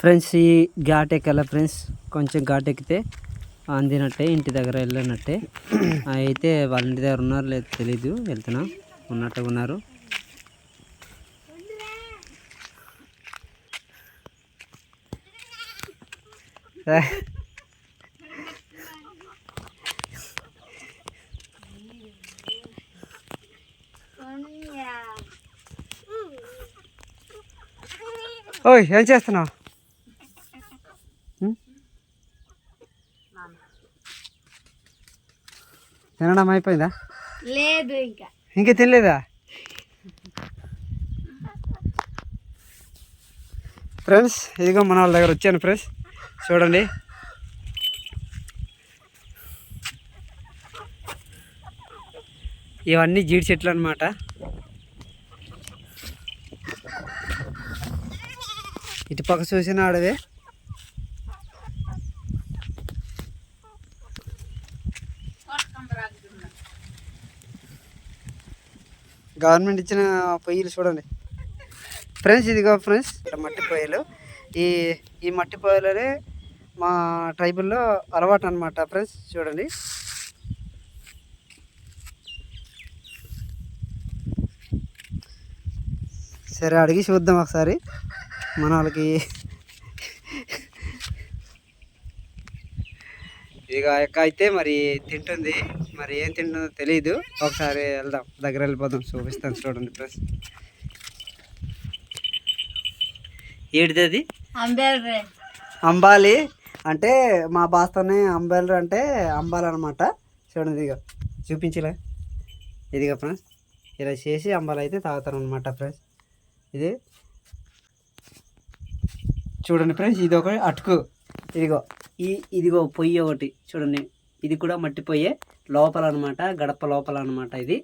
Friends ఈ ghat ఎక్కాల friends? కొంచెం ఘాట్ ఎక్కితే అందినట్టే ఇంటి దగ్గర వెళ్ళినట్టే. అయితే వాళ్ళ ఇంటి దగ్గర ఉన్నారు లేదు తెలీదు వెళ్తున్నా. ఉన్నట్టుగా ఉన్నారు. ఓయ్ ఏం చేస్తున్నావు? తినడం అయిపోయిందా? లేదు ఇంకా. ఇంకా తినలేదా? ఫ్రెండ్స్ ఇదిగో మన వాళ్ళ దగ్గర వచ్చాను ఫ్రెండ్స్. చూడండి. ఇవన్నీ జీడి చెట్లు అనమాట ఇటు పక్క చూసిన అడవి గవర్నమెంట్ ఇచ్చిన పొయ్యిలు చూడండి. ఫ్రెండ్స్ ఇదిగో ఫ్రెండ్స్ ఇక్కడ మట్టి పొయ్యిలు. ఈ ఈ మట్టి పొయ్యిలనే మా ట్రైబుల్లో అలవాటు అనమాట ఫ్రెండ్స్ చూడండి. సరే అడిగి చూద్దాం ఒకసారి. మన వాళ్ళకి ఇక యొక్క అయితే మరి తింటుంది మరి ఏం తింటుందో తెలియదు ఒకసారి వెళ్దాం. దగ్గర వెళ్ళిపోదాం. చూపిస్తాను చూడండి ప్లస్ ఏడిది అంబాలి అంటే మా భాషతోనే అంబేలర్ అంటే అంబాలి అనమాట చూడండి ఇదిగో. చూపించలే. ఇదిగో ఫ్రెండ్స్. ఇలా చేసి అంబాలి అయితే తాగుతారు అనమాట ఫ్రెండ్స్. ఇది చూడండి ఫ్రెండ్స్ ఇది ఒక అటుకు. ఇదిగో ఈ ఇదిగో పొయ్యి ఒకటి చూడండి. ఇది కూడా మట్టి పొయ్యే లోపల అనమాట గడప లోపల అనమాట ఇది.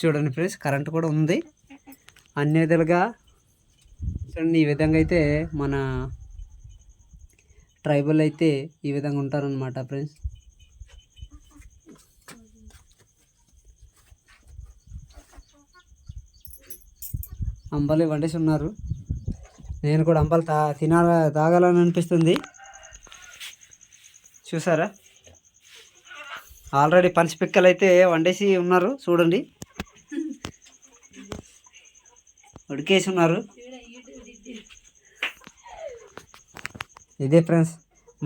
చూడండి ఫ్రెండ్స్ కరెంట్ కూడా ఉంది. అన్ని విధాలుగా చూడండి ఈ విధంగా అయితే మన ట్రైబల్ అయితే ఈ విధంగా ఉంటారనమాట ఫ్రెండ్స్. అంబలి వండేసి ఉన్నారు. నేను కూడా అంబలి తా తినాల తాగాలని అనిపిస్తుంది. చూసారా? ఆల్రెడీ పంచి పిక్కలు అయితే వండేసి ఉన్నారు చూడండి. ఉడికేసి ఉన్నారు. ఇదే ఫ్రెండ్స్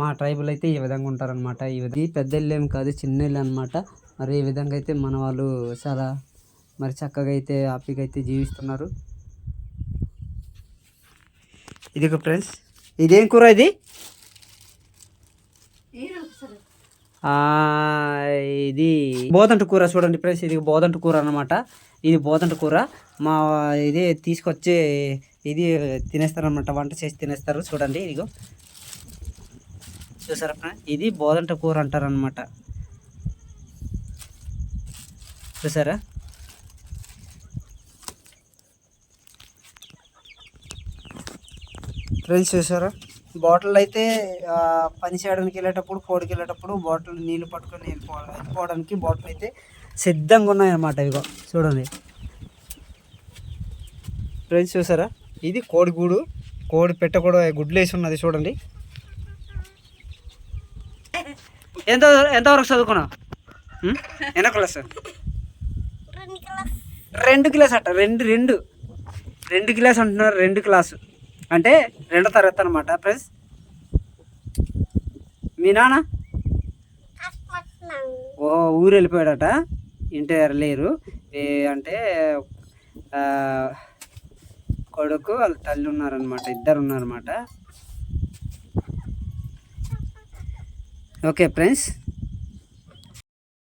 మా ట్రైబుల్ అయితే ఈ విధంగా ఉంటారనమాట ఈ విధంగా ఇది పెద్ద ఇల్లు ఏం కాదు చిన్న ఇల్లు అనమాట మరి ఈ విధంగా అయితే మన వాళ్ళు చాలా మరి చక్కగా అయితే హ్యాపీగా అయితే జీవిస్తున్నారు. ఇది ఫ్రెండ్స్ ఇదేం కూర ఇది? ఇది బోదంట కూర చూడండి ఫ్రెండ్స్ ఇది బోదంట కూర అన్నమాట. ఇది బోదంట కూర. మా ఇది తీసుకొచ్చి ఇది తినేస్తారనమాట వంట చేసి తినేస్తారు చూడండి ఇదిగో. చూసారా ఫ్రెండ్స్? ఇది బోదంట కూర అంటారనమాట చూసారా? ఫ్రెండ్స్ చూసారా బాటిల్ అయితే పని చేయడానికి వెళ్ళేటప్పుడు కోడికి వెళ్ళేటప్పుడు బాటిల్ నీళ్ళు పట్టుకొని వెళ్ళిపోవడం వెళ్ళిపోవడానికి బాటిల్ అయితే సిద్ధంగా ఉన్నాయన్నమాట ఇదిగో. చూడండి. ఫ్రెండ్స్ చూసారా ఇది కోడి గూడు. కోడి పెట్ట కూడా గుడ్లు వేసి ఉన్నది చూడండి. ఎంత ఎంతవరకు చదువుకున్నావు ఉం? ఎన్న క్లాస్ రెండు క్లాస్ అట్ట రెండు రెండు. రెండు క్లాస్ అంటున్నారు రెండు క్లాసు అంటే రెండో తరగతి అనమాట ప్లస్ మీ నాన్న? ఓ ఊరు వెళ్ళిపోయాడట ఇంటి దగ్గర లేరు. ఏ అంటే కొడుకు వాళ్ళ తల్లి ఉన్నారనమాట ఇద్దరు ఉన్నారనమాట ఓకే ఫ్రెండ్స్